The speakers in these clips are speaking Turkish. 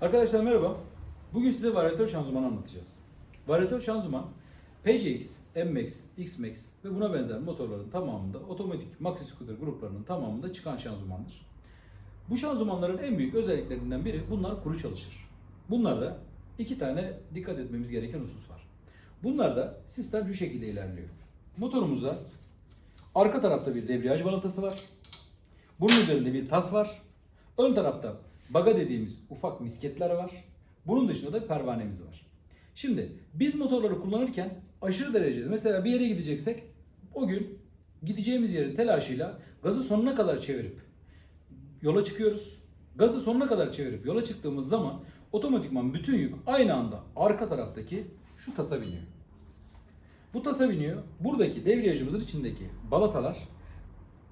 Arkadaşlar merhaba. Bugün size varyatör şanzımanı anlatacağız. Varyatör şanzıman PCX, MX, XMAX ve buna benzer motorların tamamında otomatik maxi scooter gruplarının tamamında çıkan şanzımandır. Bu şanzımanların en büyük özelliklerinden biri bunlar kuru çalışır. Bunlarda iki tane dikkat etmemiz gereken husus var. Bunlarda sistem şu şekilde ilerliyor. Motorumuzda arka tarafta bir debriyaj balatası var. Bunun üzerinde bir tas var. Ön tarafta baga dediğimiz ufak misketler var. Bunun dışında da pervanemiz var. Şimdi biz motorları kullanırken aşırı derecede mesela bir yere gideceksek o gün gideceğimiz yerin telaşıyla gazı sonuna kadar çevirip yola çıkıyoruz. Gazı sonuna kadar çevirip yola çıktığımız zaman otomatikman bütün yük aynı anda arka taraftaki şu tasa biniyor. Bu tasa biniyor. Buradaki debriyajımızın içindeki balatalar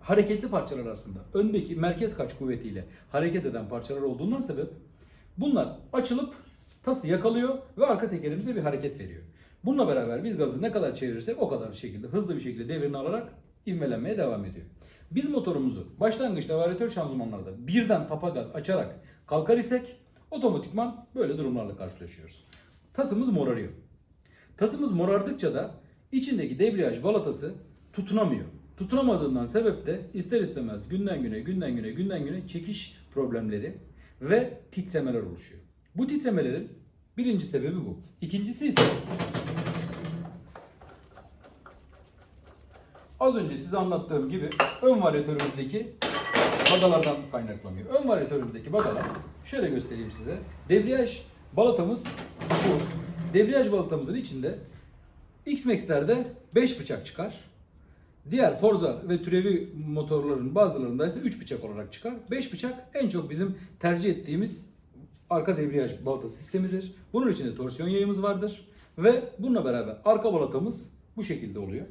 hareketli parçalar aslında. Öndeki merkez kaç kuvvetiyle hareket eden parçalar olduğundan sebep bunlar açılıp tası yakalıyor ve arka tekerimize bir hareket veriyor. Bununla beraber biz gazı ne kadar çevirirsek o kadar şekilde hızlı bir şekilde devrini alarak ivmelenmeye devam ediyor. Biz motorumuzu başlangıçta varyatör şanzımanlarda birden tapa gaz açarak kalkar isek otomatikman böyle durumlarla karşılaşıyoruz. Tasımız morarıyor. Tasımız morardıkça da içindeki debriyaj balatası tutunamıyor. Tutunamadığından sebep de ister istemez günden güne, günden güne, günden güne çekiş problemleri ve titremeler oluşuyor. Bu titremelerin birinci sebebi bu. İkincisi ise az önce size anlattığım gibi ön varyatörümüzdeki bagalardan kaynaklanıyor. Ön varyatörümüzdeki bagalar şöyle göstereyim size. Debriyaj balatamız bu. Debriyaj balatamızın içinde X-Max'lerde 5 bıçak çıkar. Diğer Forza ve türevi motorların bazılarında ise 3 bıçak olarak çıkar. 5 bıçak en çok bizim tercih ettiğimiz arka debriyaj balata sistemidir. Bunun içinde torsiyon yayımız vardır. Ve bununla beraber arka balatamız bu şekilde oluyor.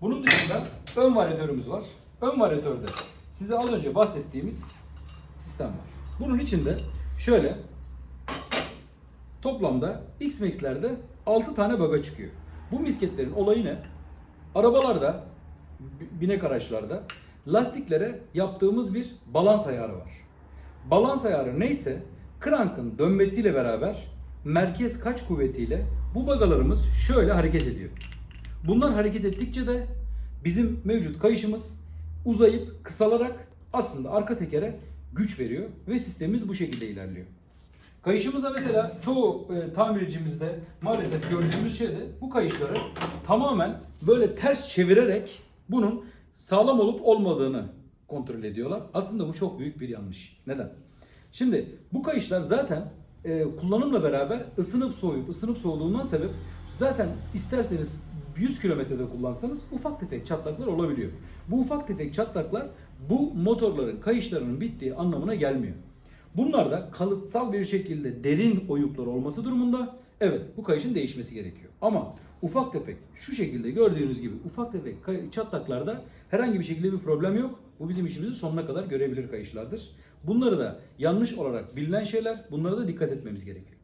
Bunun dışında ön varyatörümüz var. Ön varyatörde size az önce bahsettiğimiz sistem var. Bunun içinde şöyle toplamda X-Max'lerde 6 tane baga çıkıyor. Bu misketlerin olayı ne? Arabalarda, binek araçlarda lastiklere yaptığımız bir balans ayarı var. Balans ayarı neyse krankın dönmesiyle beraber merkez kaç kuvvetiyle bu bagalarımız şöyle hareket ediyor. Bunlar hareket ettikçe de bizim mevcut kayışımız uzayıp kısalarak aslında arka tekere güç veriyor ve sistemimiz bu şekilde ilerliyor. Kayışımıza mesela çoğu e, tamircimizde maalesef gördüğümüz şey de bu kayışları tamamen böyle ters çevirerek bunun sağlam olup olmadığını kontrol ediyorlar. Aslında bu çok büyük bir yanlış. Neden? Şimdi bu kayışlar zaten e, kullanımla beraber ısınıp soğuyup ısınıp soğuduğundan sebep zaten isterseniz 100 kilometrede kullansanız ufak tefek çatlaklar olabiliyor. Bu ufak tefek çatlaklar bu motorların kayışlarının bittiği anlamına gelmiyor. Bunlar da kalıtsal bir şekilde derin oyuklar olması durumunda evet bu kayışın değişmesi gerekiyor. Ama ufak tefek şu şekilde gördüğünüz gibi ufak tefek çatlaklarda herhangi bir şekilde bir problem yok. Bu bizim işimizi sonuna kadar görebilir kayışlardır. Bunları da yanlış olarak bilinen şeyler bunlara da dikkat etmemiz gerekiyor.